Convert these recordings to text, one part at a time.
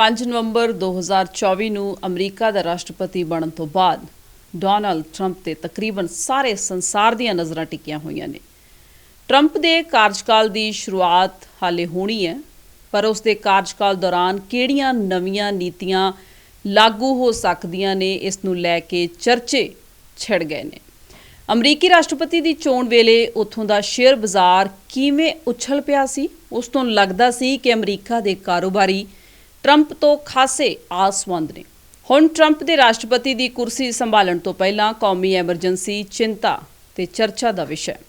5 ਨਵੰਬਰ 2024 ਨੂੰ ਅਮਰੀਕਾ ਦਾ ਰਾਸ਼ਟਰਪਤੀ ਬਣਨ ਤੋਂ ਬਾਅਦ ਡੋਨਲਡ ਟਰੰਪ ਤੇ ਤਕਰੀਬਨ ਸਾਰੇ ਸੰਸਾਰ ਦੀਆਂ ਨਜ਼ਰਾਂ ਟਿਕੀਆਂ ਹੋਈਆਂ ਨੇ। ਟਰੰਪ ਦੇ ਕਾਰਜਕਾਲ ਦੀ ਸ਼ੁਰੂਆਤ ਹਾਲੇ ਹੋਣੀ ਹੈ, ਪਰ ਉਸ ਦੇ ਕਾਰਜਕਾਲ ਦੌਰਾਨ ਕਿਹੜੀਆਂ ਨਵੀਆਂ ਨੀਤੀਆਂ ਲਾਗੂ ਹੋ ਸਕਦੀਆਂ ਨੇ, ਇਸ ਨੂੰ ਲੈ ਕੇ ਚਰਚੇ ਛਿੜ ਗਏ ਨੇ। ਅਮਰੀਕੀ ਰਾਸ਼ਟਰਪਤੀ ਦੀ ਚੋਣ ਵੇਲੇ ਉੱਥੋਂ ਦਾ ਸ਼ੇਅਰ ਬਾਜ਼ਾਰ ਕਿਵੇਂ ਉਛਲ ਪਿਆ ਸੀ? ਉਸ ਤੋਂ ਲੱਗਦਾ ਸੀ ਕਿ ਅਮਰੀਕਾ ਦੇ ਕਾਰੋਬਾਰੀ ਟਰੰਪ ਤੋਂ ਖਾਸੇ ਆਸਵੰਦ ਨੇ। ਹੁਣ ਟਰੰਪ ਦੇ ਰਾਸ਼ਟਰਪਤੀ ਦੀ ਕੁਰਸੀ ਸੰਭਾਲਣ ਤੋਂ ਪਹਿਲਾਂ ਕੌਮੀ ਐਮਰਜੈਂਸੀ, ਚਿੰਤਾ ਤੇ ਚਰਚਾ ਦਾ ਵਿਸ਼ਾ ਹੈ।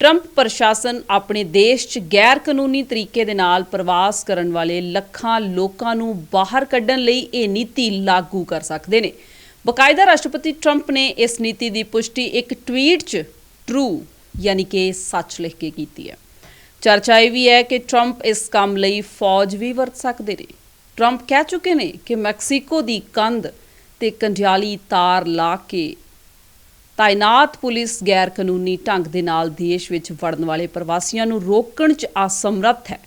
ਟਰੰਪ ਪ੍ਰਸ਼ਾਸਨ ਆਪਣੇ ਦੇਸ਼ 'ਚ ਗੈਰ ਕਾਨੂੰਨੀ ਤਰੀਕੇ ਦੇ ਨਾਲ ਪ੍ਰਵਾਸ ਕਰਨ ਵਾਲੇ ਲੱਖਾਂ ਲੋਕਾਂ ਨੂੰ ਬਾਹਰ ਕੱਢਣ ਲਈ ਇਹ ਨੀਤੀ ਲਾਗੂ ਕਰ ਸਕਦੇ ਨੇ। ਬਕਾਇਦਾ ਰਾਸ਼ਟਰਪਤੀ ਟਰੰਪ ਨੇ ਇਸ ਨੀਤੀ ਦੀ ਪੁਸ਼ਟੀ ਇੱਕ ਟਵੀਟ 'ਚ ਟਰੂ ਯਾਨੀ ਕਿ ਸੱਚ ਲਿਖ ਕੇ ਕੀਤੀ ਹੈ। ਚਰਚਾ ਇਹ ਵੀ ਹੈ ਕਿ ਟਰੰਪ ਇਸ ਕੰਮ ਲਈ ਫੌਜ ਵੀ ਵਰਤ ਸਕਦੇ ਨੇ। ਟਰੰਪ ਕਹਿ ਚੁੱਕੇ ਨੇ ਕਿ ਮੈਕਸੀਕੋ ਦੀ ਕੰਧ ਤੇ ਕੰਡਿਆਲੀ ਤਾਰ ਲਾ ਕੇ ਤਾਇਨਾਤ ਪੁਲਿਸ ਗੈਰ ਕਾਨੂੰਨੀ ਢੰਗ ਦੇ ਨਾਲ ਦੇਸ਼ ਵਿੱਚ ਵੜਨ ਵਾਲੇ ਪ੍ਰਵਾਸੀਆਂ ਨੂੰ ਰੋਕਣ 'ਚ ਅਸਮਰੱਥ ਹੈ।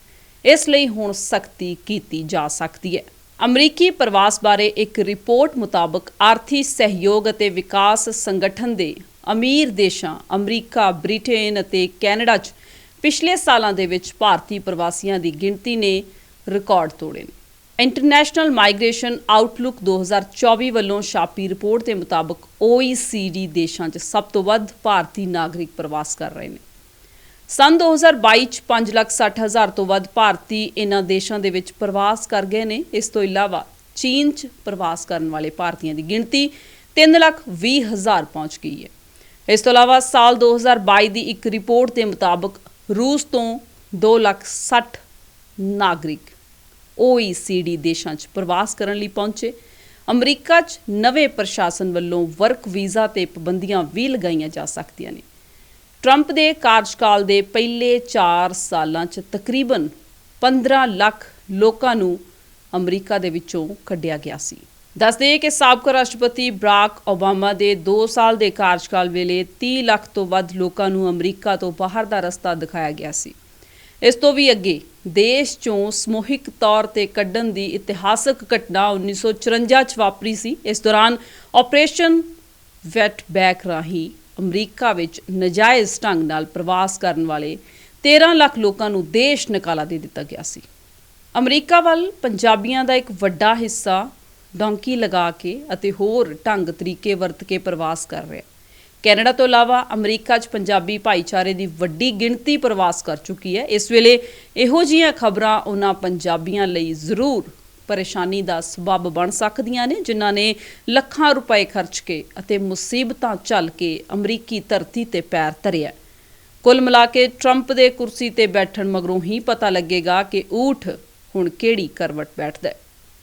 ਇਸ ਲਈ ਹੁਣ ਸਖਤੀ ਕੀਤੀ ਜਾ ਸਕਦੀ ਹੈ। ਅਮਰੀਕੀ ਪ੍ਰਵਾਸ ਬਾਰੇ ਇੱਕ ਰਿਪੋਰਟ ਮੁਤਾਬਕ ਆਰਥੀ ਸਹਿਯੋਗ ਅਤੇ ਵਿਕਾਸ ਸੰਗਠਨ ਦੇ ਅਮੀਰ ਦੇਸ਼ਾਂ ਅਮਰੀਕਾ, ਬ੍ਰਿਟੇਨ ਅਤੇ ਕੈਨੇਡਾ 'ਚ ਪਿਛਲੇ ਸਾਲਾਂ ਦੇ ਵਿੱਚ ਭਾਰਤੀ ਪ੍ਰਵਾਸੀਆਂ ਦੀ ਗਿਣਤੀ ਨੇ ਰਿਕਾਰਡ ਤੋੜੇ ਨੇ। ਇੰਟਰਨੈਸ਼ਨਲ ਮਾਈਗ੍ਰੇਸ਼ਨ ਆਊਟਲੁੱਕ 2024 ਵੱਲੋਂ ਛਾਪੀ ਰਿਪੋਰਟ ਦੇ ਮੁਤਾਬਕ OECD ਦੇਸ਼ਾਂ 'ਚ ਸਭ ਤੋਂ ਵੱਧ ਭਾਰਤੀ ਨਾਗਰਿਕ ਪ੍ਰਵਾਸ ਕਰ ਰਹੇ ਨੇ। ਸਨ 2022 ਚ 5,60,000 ਤੋਂ ਵੱਧ ਭਾਰਤੀ ਇਹਨਾਂ ਦੇਸ਼ਾਂ ਦੇ ਵਿੱਚ ਪ੍ਰਵਾਸ ਕਰ ਗਏ ਨੇ। ਇਸ ਤੋਂ ਇਲਾਵਾ ਚੀਨ 'ਚ ਪ੍ਰਵਾਸ ਕਰਨ ਵਾਲੇ ਭਾਰਤੀਆਂ ਦੀ ਗਿਣਤੀ 3,20,000 ਪਹੁੰਚ ਗਈ ਹੈ। ਇਸ ਤੋਂ ਇਲਾਵਾ ਸਾਲ 2022 ਦੀ ਇੱਕ ਰਿਪੋਰਟ ਦੇ ਮੁਤਾਬਕ ਰੂਸ ਤੋਂ 2,60,000 ਨਾਗਰਿਕ OECD ਦੇਸ਼ਾਂ 'ਚ ਪ੍ਰਵਾਸ ਕਰਨ ਲਈ ਪਹੁੰਚੇ। ਅਮਰੀਕਾ 'ਚ ਨਵੇਂ ਪ੍ਰਸ਼ਾਸਨ ਵੱਲੋਂ ਵਰਕ ਵੀਜ਼ਾ ਤੇ ਪਾਬੰਦੀਆਂ ਵੀ ਲਗਾਈਆਂ ਜਾ ਸਕਦੀਆਂ ਨੇ। ਟਰੰਪ ਦੇ ਕਾਰਜਕਾਲ ਦੇ ਪਹਿਲੇ 4 ਸਾਲਾਂ 'ਚ ਤਕਰੀਬਨ 15 ਲੱਖ ਲੋਕਾਂ ਨੂੰ ਅਮਰੀਕਾ ਦੇ ਵਿੱਚੋਂ ਕੱਢਿਆ ਗਿਆ ਸੀ। ਦੱਸਦੇ ਕਿ ਸਾਬਕਾ ਰਾਸ਼ਟਰਪਤੀ ਬਰਾਕ ਓਬਾਮਾ ਦੇ 2 ਸਾਲ ਦੇ ਕਾਰਜਕਾਲ ਵੇਲੇ 30 ਲੱਖ ਤੋਂ ਵੱਧ ਲੋਕਾਂ ਨੂੰ ਅਮਰੀਕਾ ਤੋਂ ਬਾਹਰ ਦਾ ਰਸਤਾ ਦਿਖਾਇਆ ਗਿਆ ਸੀ। ਇਸ ਤੋਂ ਵੀ ਅੱਗੇ, ਦੇਸ਼ ਚੋਂ ਸਮੂਹਿਕ ਤੌਰ ਤੇ ਕੱਢਣ ਦੀ ਇਤਿਹਾਸਕ ਘਟਨਾ 1954 ਚ ਵਾਪਰੀ ਸੀ। ਇਸ ਦੌਰਾਨ ਆਪਰੇਸ਼ਨ ਵੈਟ ਬੈਕ ਰਾਹੀਂ ਅਮਰੀਕਾ ਵਿੱਚ ਨਜਾਇਜ਼ ਢੰਗ ਨਾਲ ਪ੍ਰਵਾਸ ਕਰਨ ਵਾਲੇ 13 ਲੱਖ ਲੋਕਾਂ ਨੂੰ ਦੇਸ਼ ਨਿਕਾਲਾ ਦੇ ਦਿੱਤਾ ਗਿਆ ਸੀ। ਅਮਰੀਕਾ ਵੱਲ ਪੰਜਾਬੀਆਂ ਦਾ ਇੱਕ ਵੱਡਾ ਹਿੱਸਾ ਡੌਂਕੀ ਲਗਾ ਕੇ ਅਤੇ ਹੋਰ ਢੰਗ ਤਰੀਕੇ ਵਰਤ ਕੇ ਪ੍ਰਵਾਸ ਕਰ ਰਿਹਾ। ਕੈਨੇਡਾ ਤੋਂ ਇਲਾਵਾ ਅਮਰੀਕਾ 'ਚ ਪੰਜਾਬੀ ਭਾਈਚਾਰੇ ਦੀ ਵੱਡੀ ਗਿਣਤੀ ਪ੍ਰਵਾਸ ਕਰ ਚੁੱਕੀ ਹੈ। ਇਸ ਵੇਲੇ ਇਹੋ ਜਿਹੀਆਂ ਖਬਰਾਂ ਉਹਨਾਂ ਪੰਜਾਬੀਆਂ ਲਈ ਜ਼ਰੂਰ ਪਰੇਸ਼ਾਨੀ ਦਾ ਸਬਬ ਬਣ ਸਕਦੀਆਂ ਨੇ, ਜਿਨ੍ਹਾਂ ਨੇ ਲੱਖਾਂ ਰੁਪਏ ਖਰਚ ਕੇ ਅਤੇ ਮੁਸੀਬਤਾਂ ਝੱਲ ਕੇ ਅਮਰੀਕੀ ਧਰਤੀ ਤੇ ਪੈਰ ਧਰਿਆ ਕੁੱਲ ਮਿਲਾ ਕੇ ਟਰੰਪ ਦੇ ਕੁਰਸੀ ਤੇ ਬੈਠਣ ਮਗਰੋਂ ਹੀ ਪਤਾ ਲੱਗੇਗਾ ਕਿ ਊਠ ਹੁਣ ਕਿਹੜੀ ਕਰਵਟ ਬੈਠਦਾ ਹੈ।